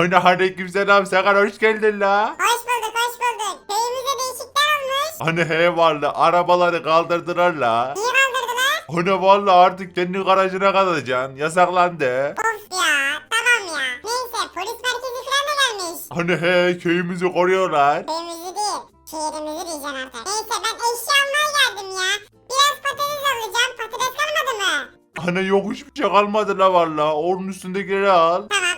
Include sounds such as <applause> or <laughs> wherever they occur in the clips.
Hani aleyküm selam Sakar hoş geldin la. Hoş bulduk hoş bulduk. Köyümüze değişiklikler olmuş. Hani he varlı arabaları kaldırdılar la. Niye kaldırdılar? Hani valla artık kendi garajına kalacaksın yasaklandı. Of ya tamam ya. Neyse polis merkezi falan da gelmiş. Hani he köyümüzü koruyorlar. Köyümüzü değil şehrimizi diyeceğim artık. Neyse ben eşya almaya geldim ya. Biraz patates alacağım. Patates kalmadı mı? Hani yok hiçbir şey kalmadı la valla. Onun üstündekileri al. Tamam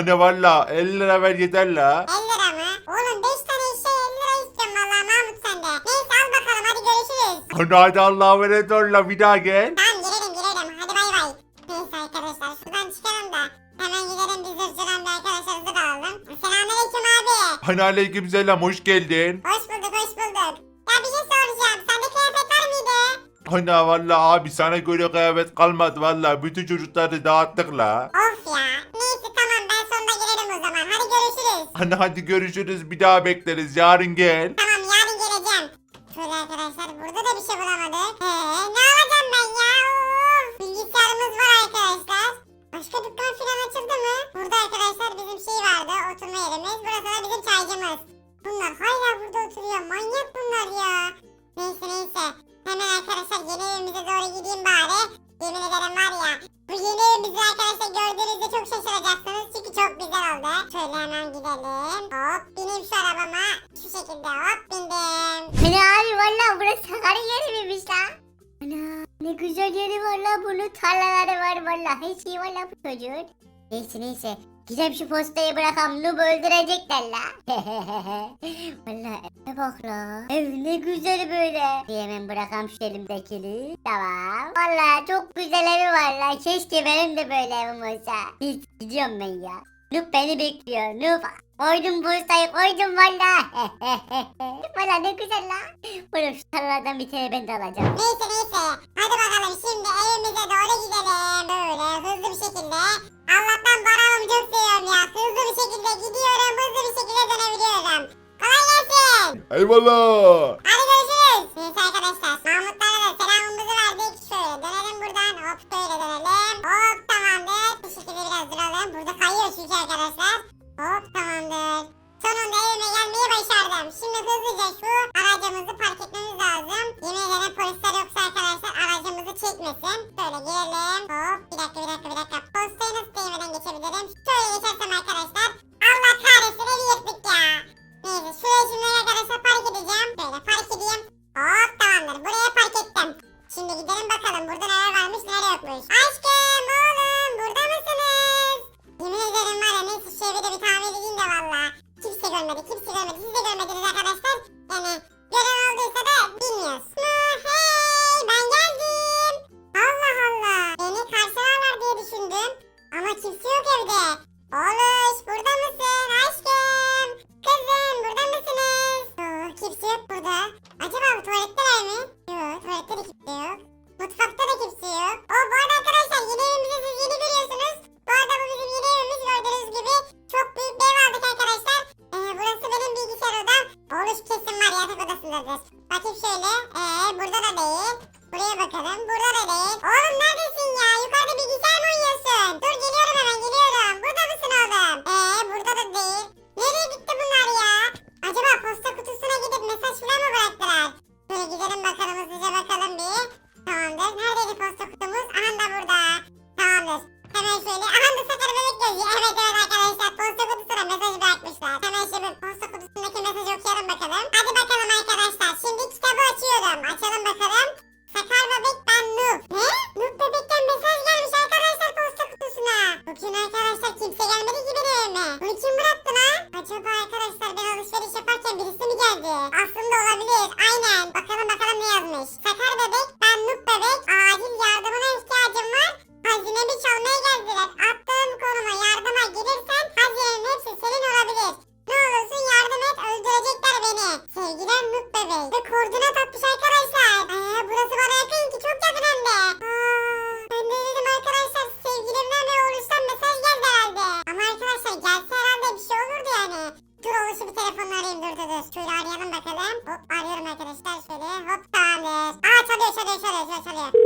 ediyor? Hani valla 50 lira ver yeter la. 50 lira mı? Oğlum 5 tane şey 50 lira istiyorum vallahi Mahmut sende. Neyse al bakalım hadi görüşürüz. Hani hadi Allah'a emanet ol la bir daha gel. Tamam girelim girelim hadi bay bay. Neyse arkadaşlar şuradan çıkalım da. Hemen gidelim biz zırcıdan bir arkadaşlar zırh alalım. Selamünaleyküm abi. Hani aleyküm selam hoş geldin. Hoş bulduk hoş bulduk. Ya bir şey soracağım. Sende kıyafet var mıydı? Hani valla abi sana göre kıyafet kalmadı valla. Bütün çocukları dağıttık la. Of ya. Neyse tamam ben sonunda girelim o zaman. Hadi Hani hadi görüşürüz bir daha bekleriz yarın gel. Tamam yarın geleceğim. Şöyle arkadaşlar burada da bir şey bulamadık. He, ne alacağım ben ya? Bilgisayarımız var arkadaşlar. Başka dükkan falan açıldı mı? Burada arkadaşlar bizim şey vardı oturma yerimiz. Burası da bizim çaycımız. Bunlar hala burada oturuyor. Manyak bunlar ya. Neyse neyse. Hemen arkadaşlar yeni evimize doğru gideyim bari. Yemin ederim var ya. Bu yeni evimizi arkadaşlar gördüğünüzde çok şaşıracaksınız. Çünkü çok güzel oldu. Şöyle hemen gidelim. Hop bineyim şu arabama. Şu şekilde hop bindim. Ana abi valla burası Sakarya yeri miymiş lan? Ana ne güzel yeri var la bunun tarlaları var valla her şey var bu çocuğun. Neyse neyse gidip şu postayı bırakalım Nub'u öldürecekler la. <laughs> valla eve bak la. Ev ne güzel böyle. Hemen bırakalım şu elimdekini. Tamam. Valla çok güzel evi var la. Keşke benim de böyle evim olsa. Hiç gidiyorum ben ya. Nup beni bekliyor. Nup koydum postayı koydum valla. <laughs> valla ne güzel la. Oğlum şu tarladan bir tane ben de alacağım. Neyse neyse. Hadi bakalım şimdi evimize doğru gidelim. Böyle hızlı bir şekilde. Allah'tan paramı çok seviyorum ya. Hızlı bir şekilde gidiyorum. Hızlı bir şekilde dönebiliyorum. Kolay gelsin. Eyvallah. Hadi görüşürüz. Neyse arkadaşlar. Mahmutlara da selamımızı verdik. Şöyle dönelim buradan. Hop böyle dönelim. Hop tamamdır. Bu şekilde biraz duralım. Burada kayıyor çünkü arkadaşlar. Hop tamamdır. Sonunda evime gelmeyi başardım. Şimdi hızlıca şu aracımızı park etmemiz lazım. Yemin ederim polisler yoksa arkadaşlar aracımızı çekmesin. Şöyle girelim. Hop bir dakika bir dakika bir dakika. Postayı nasıl değmeden geçebilirim? Şöyle geçersem arkadaşlar. Allah kahretsin evi yıktık ya. Neyse şuraya şimdi arkadaşlar park edeceğim. Böyle park edeyim. Hop tamamdır. Buraya park ettim. Şimdi gidelim bakalım burada neler varmış neler yokmuş. Aşkım bu bakalım. Hop arıyorum arkadaşlar şöyle. Hop tamamdır. Aa çalıyor çalıyor çalıyor çalıyor. çalıyor.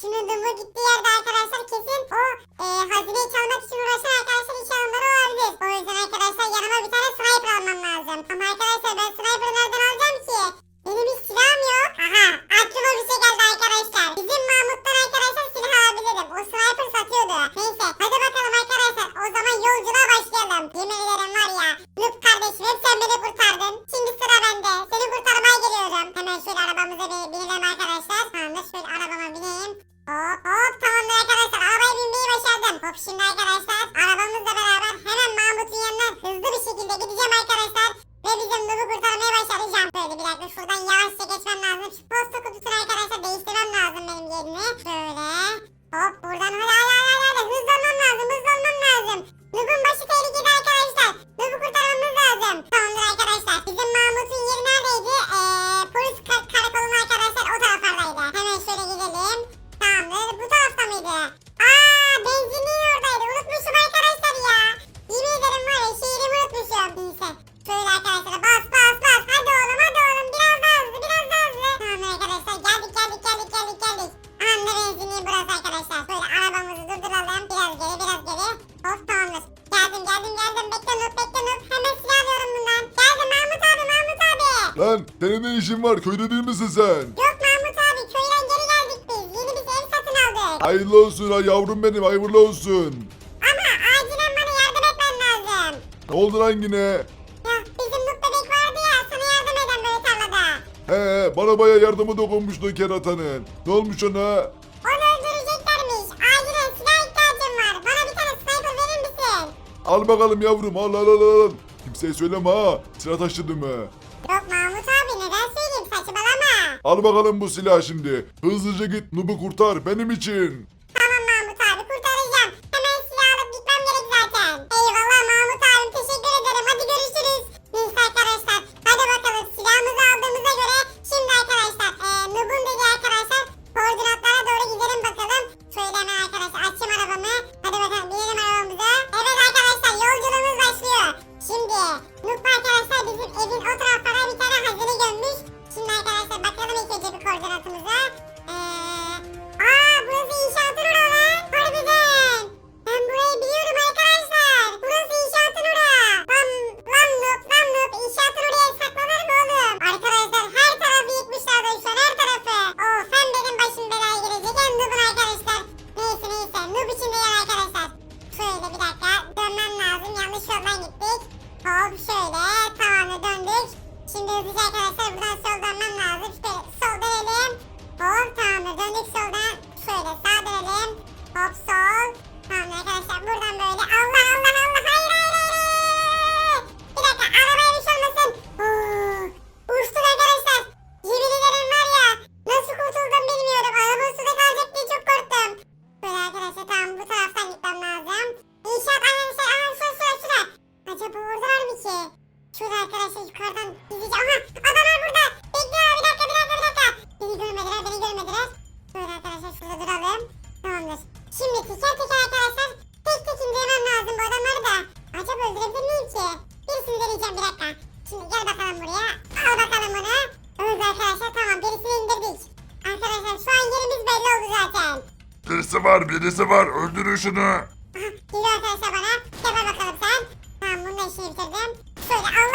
Şimdi Dumbo gittiği yerde arkadaşlar kesin o e, hazineyi çalmak için uğraşan arkadaşlar işe alınları olabilir. O yüzden arkadaşlar yanıma bir tane sniper almam lazım. Ama arkadaşlar ben sniper'ı nereden alacağım ki? Benim hiç silahım yok. Aha aklıma bir şey geldi arkadaşlar. Bizim Mahmut'tan arkadaşlar silah alabilirim. O sniper satıyordu. Neyse hadi bakalım arkadaşlar o zaman yolculuğa başlayalım. Yemin ederim var ya. Luke kardeşim hep sen beni kurtardın. Şimdi sıra bende. Seni kurtarmaya geliyorum. Hemen şöyle arabamıza bir binelim. Lan senin ne işin var? Köyde değil misin sen? Yok Mahmut abi köyden geri geldik biz. Yeni bir ev satın aldık. Hayırlı olsun ha yavrum benim hayırlı olsun. Ama acilen bana yardım etmen lazım. Ne oldu lan yine? Bizim mut vardı ya sana yardım eden böyle tarlada. He bana baya yardımı dokunmuştu keratanın. Ne olmuş ona? Onu öldüreceklermiş. Acilen silah ihtiyacım var. Bana bir tane sniper verir misin? Al bakalım yavrum al al al al. Kimseye söyleme ha. Silah taşıdım ha. Yok Mahmut abi neden söyleyeyim saçmalama. Al bakalım bu silahı şimdi. Hızlıca git Nub'u kurtar benim için. Birisi var birisi var öldürün şunu. Geliyor arkadaşlar bana. Tepe bakalım sen. Tamam bunu da işini bitirdim. Şöyle Allah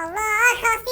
Allah kalktı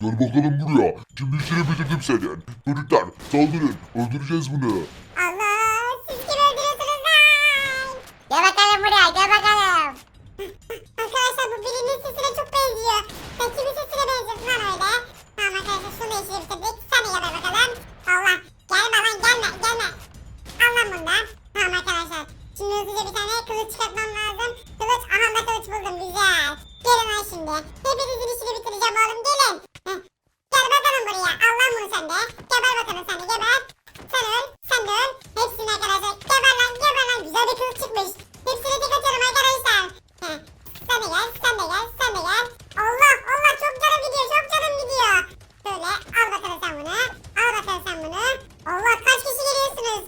Gel bakalım buraya. Şimdi işini bitirdim senin. Çocuklar saldırın. Öldüreceğiz bunu. Allah siz kim öldürüyorsunuz lan? Gel bakalım buraya gel bakalım. <laughs> Arkadaşlar bu birinin sesine çok benziyor. Sen kimin sesine benziyorsun lan öyle? Tamam arkadaşlar şunu da. Sen de geber bakalım. Allah gelme lan gelme gelme. Al lan bundan. Tamam arkadaşlar. Şimdi hızlıca bir tane kılıç çıkartmam lazım. Kılıç aha da kılıç buldum güzel. Gelin lan şimdi. Hepinizin işini bitireceğim oğlum gelin. Heh. Gel bakalım buraya. Al lan bunu sen de. Geber bakalım sen de geber. Sen öl. Sen de öl. Hepsini arkadaşlar. Geber lan geber lan. Güzel bir kılıç çıkmış. Hepsini tek atıyorum arkadaşlar. Heh. Sen de gel, sen de gel, sen de gel. Allah, Allah çok canım gidiyor, çok canım gidiyor. Şöyle al bakalım sen bunu. Al bakalım sen bunu. Allah kaç kişi geliyorsunuz?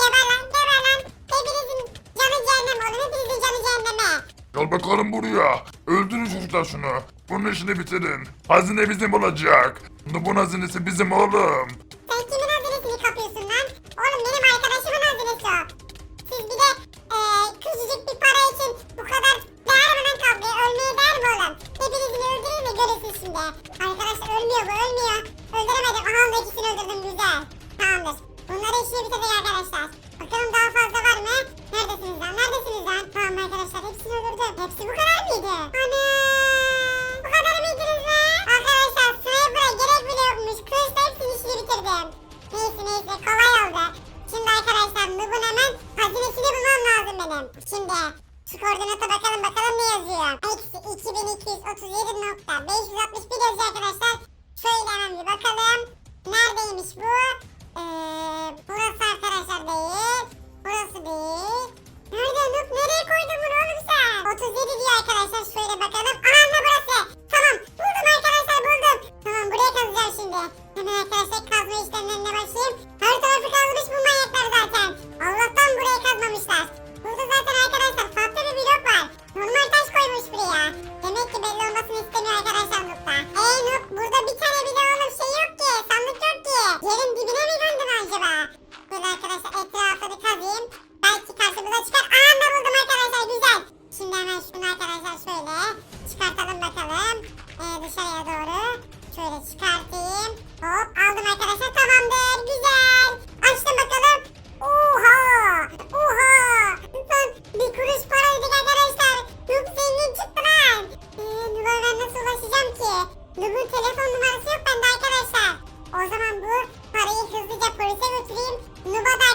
Geber lan, geber lan. Hepinizin canı cehennem oğlum, hepinizin canı cehenneme. Gel bakalım buraya. Öldürün çocuklar şunu. Bunun işini bitirin. Hazine bizim olacak. Bunun hazinesi bizim oğlum. Sen kimin hazinesini kapıyorsun lan? Oğlum benim arkadaşımın hazinesi o. Siz bir de eee küçücük bir para için bu kadar değer mi lan kavgaya? Ölmeye değer mi oğlum? Hepinizin öldürür mü görürsün şimdi. Arkadaşlar ölmüyor bu ölmüyor. Öldüremedim. Aha onda ikisini öldürdüm güzel. Tamamdır. Bunları işini bitirdik arkadaşlar. Bakalım daha fazla var mı? Neredesiniz lan? Neredesiniz lan? Tamam sen? Polise götüreyim.